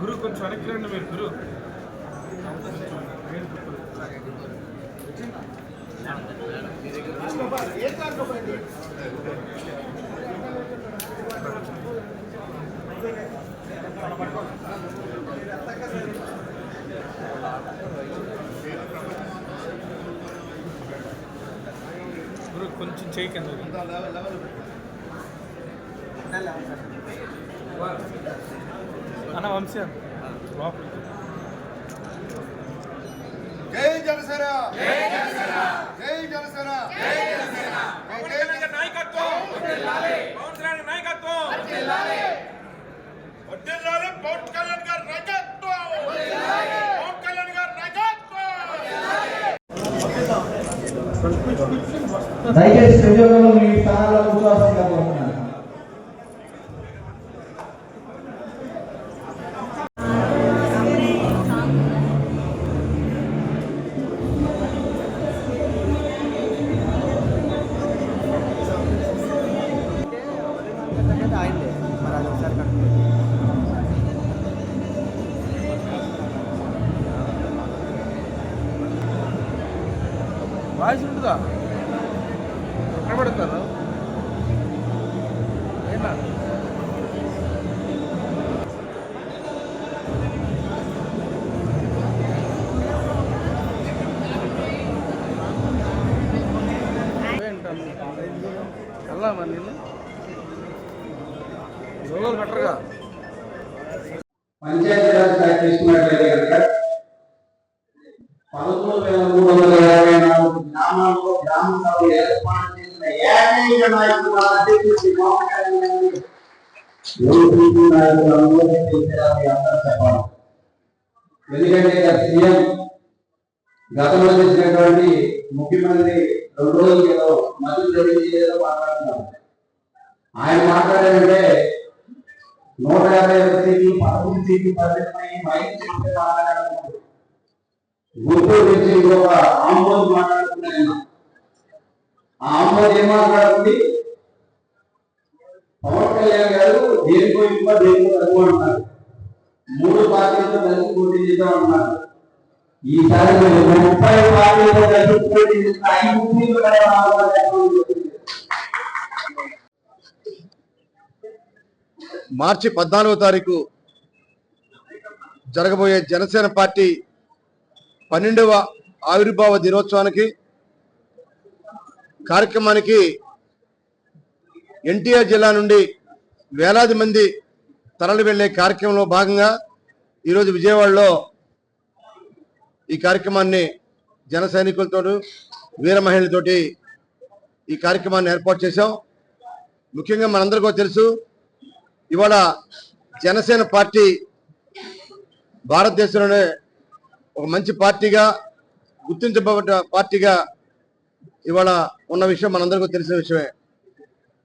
గురు కొంచెం వెనక్కి రండి మీరు గురు గురు కొంచెం చేయి కింద. అన్న వంశీ అన్న. లోపలికి జై జనసేన. జై జనసేన. జై జనసేన. జై జనసేన నాయకత్వం. పవన్ కళ్యాణ్ నాయకత్వం. వర్ధిల్లాలి పవన్ కళ్యాణ్ గారి నాయకత్వం. పవన్ కళ్యాణ్ గారి నాయకత్వం. దయచేసి ప్రజలలో మీ స్థానాల్లో కూర్చోవాల్సిందిగా కోరుతున్నాను వాయిస్ ఉంటుందా? కనబడతారు? ఏంటా వెళ్ళా మరి నేను పంచాయతీరాజ్ శాఖ తీసుకున్నట్లయితే కనుక పదమూడు వేల మూడు వందల నాలుగు గ్రామాల్లో గ్రామ సభలు ఏర్పాటు చేసిన ఏకైక నాయకుడు అధ్యక్షుడు నాయకులు అందరూ చెప్పాలి. ఎందుకంటే సీఎం గతంలో చేసినటువంటి ముఖ్యమంత్రి రెండు రోజుల క్రితం మధ్య జరిగింది ఏదో మాట్లాడుతున్నారు. ఆయన మాట్లాడారంటే నూట యాభై ఐదు పదమూడు తీర్పు పరిమితమై మైక్ చెప్తే మాట్లాడారు గుంటూరు నుంచి ఇంకొక ఆంబోద్ మాట్లాడుతున్నాను ఆ ఆంబోద్ ఏం మాట్లాడుతుంది? పవన్ కళ్యాణ్ గారు దేనికో ఇంకో దేనికో తక్కువ అంటున్నారు మూడు పార్టీలతో కలిసి పోటీ చేద్దాం అన్నారు ఈసారి ముప్పై పార్టీలతో కలిసి పోటీ చేసిన ఐదు మార్చి పద్నాలుగో తారీఖు జరగబోయే జనసేన పార్టీ పన్నెండవ ఆవిర్భావ దినోత్సవానికి కార్యక్రమానికి ఎన్టీఆర్ జిల్లా నుండి వేలాది మంది తరలి వెళ్ళే కార్యక్రమంలో భాగంగా ఈరోజు విజయవాడలో ఈ కార్యక్రమాన్ని జన సైనికులతో వీర మహిళలతోటి ఈ కార్యక్రమాన్ని ఏర్పాటు చేశాం. ముఖ్యంగా మనందరికీ తెలుసు ఇవాళ జనసేన పార్టీ భారతదేశంలోనే ఒక మంచి పార్టీగా గుర్తించబడ్డ పార్టీగా ఇవాళ ఉన్న విషయం మనందరికీ తెలిసిన విషయమే.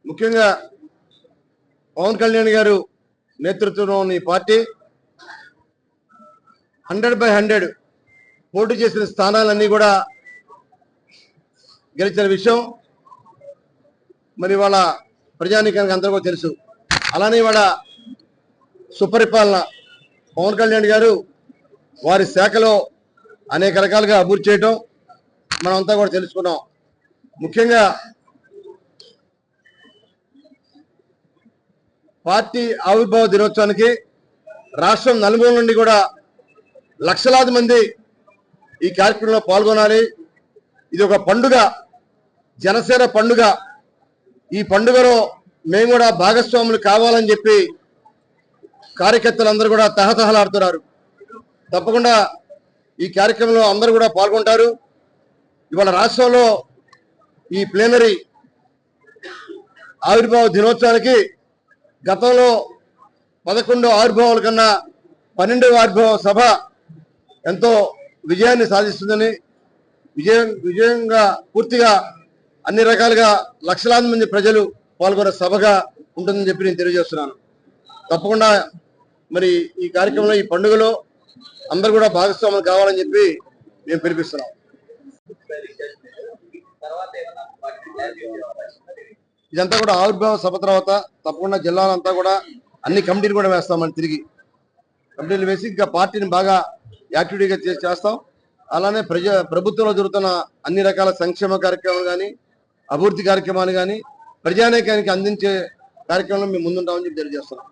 ముఖ్యంగా పవన్ కళ్యాణ్ గారు నేతృత్వంలో ఉన్న ఈ పార్టీ హండ్రెడ్ బై హండ్రెడ్ పోటీ చేసిన స్థానాలన్నీ కూడా గెలిచిన విషయం. మరి ఇవాళ ప్రజానీకానికి అందరికీ తెలుసు. అలానే ఇవాళ సుపరిపాలన పవన్ కళ్యాణ్ గారు వారి శాఖలో అనేక రకాలుగా అభివృద్ధి చేయటం మనమంతా కూడా తెలుసుకున్నాం. ముఖ్యంగా పార్టీ ఆవిర్భావ దినోత్సవానికి రాష్ట్రం నలుమూల నుండి కూడా లక్షలాది మంది ఈ కార్యక్రమంలో పాల్గొనాలి. ఇది ఒక పండుగ జనసేన పండుగ. ఈ పండుగలో మేము కూడా భాగస్వాములు కావాలని చెప్పి కార్యకర్తలందరూ కూడా తహతహలాడుతున్నారు. తప్పకుండా ఈ కార్యక్రమంలో అందరూ కూడా పాల్గొంటారు. ఇవాళ రాష్ట్రంలో ఈ ప్లేనరీ ఆవిర్భావ దినోత్సవానికి గతంలో పదకొండు ఆవిర్భావాల కన్నా పన్నెండవ ఆవిర్భావ సభ ఎంతో విజయాన్ని సాధిస్తుందని విజయం విజయంగా పూర్తిగా అన్ని రకాలుగా లక్షలాది మంది ప్రజలు పాల్గొనే సభగా ఉంటుందని చెప్పి నేను తెలియజేస్తున్నాను. తప్పకుండా మరి ఈ కార్యక్రమంలో ఈ పండుగలో అందరు కూడా భాగస్వాములు కావాలని చెప్పి మేము పిలిపిస్తున్నాం ఇదంతా కూడా ఆవిర్భావ సభ తర్వాత తప్పకుండా జిల్లాలంతా కూడా అన్ని కమిటీలు కూడా వేస్తామని తిరిగి. కమిటీలు వేసి ఇంకా పార్టీని బాగా యాక్టివిటీగా చేస్తాం. అలానే ప్రజా ప్రభుత్వంలో జరుగుతున్న అన్ని రకాల సంక్షేమ కార్యక్రమాలు కానీ అభివృద్ధి కార్యక్రమాలు కానీ ప్రజానేకానికి అందించే కార్యక్రమంలో మేము ముందుంటామని చెప్పి తెలియజేస్తున్నాం.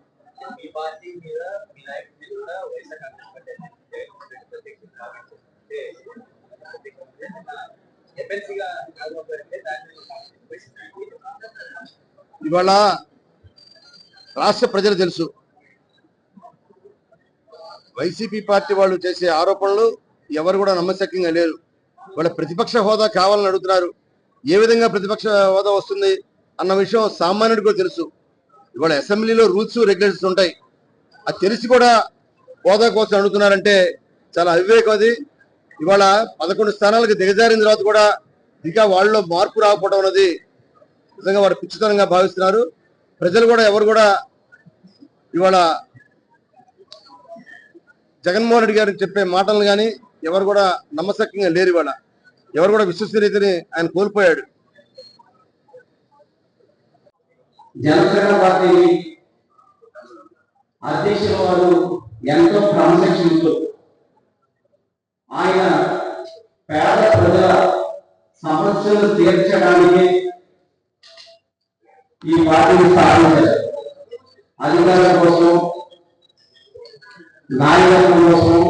ఇవాళ రాష్ట్ర ప్రజలు తెలుసు. వైసీపీ పార్టీ వాళ్ళు చేసే ఆరోపణలు ఎవరు కూడా నమ్మశక్యంగా లేరు. వాళ్ళ ప్రతిపక్ష హోదా కావాలని అడుగుతున్నారు. ఏ విధంగా ప్రతిపక్ష హోదా వస్తుంది? అన్న విషయం సామాన్యుడికి కూడా తెలుసు. ఇవాళ అసెంబ్లీలో రూల్స్ రెగ్యులేషన్స్ ఉంటాయి. అది తెలిసి కూడా హోదా కోసం అడుగుతున్నారంటే చాలా అవివేకం అది. ఇవాళ పదకొండు స్థానాలకు దిగజారిన తర్వాత కూడా ఇంకా వాళ్ళలో మార్పు రాకపోవడం అనేది నిజంగా వారు పిచ్చితనంగా భావిస్తున్నారు. ప్రజలు కూడా ఎవరు కూడా ఇవాళ జగన్మోహన్ రెడ్డి గారు చెప్పే మాటలు కానీ ఎవరు కూడా నమ్మశక్యంగా లేరు ఇవాళ. ఎవరు కూడా విశ్వసనీయతని ఆయన కోల్పోయాడు. జనసేన పార్టీ అధ్యక్షుల వారు ఎంతో క్రమశిక్షణతో ఆయన పేద ప్రజల సమస్యలు తీర్చడానికి ఈ పార్టీని స్థాపించారు. అధికారుల కోసం నాయకత్వం కోసం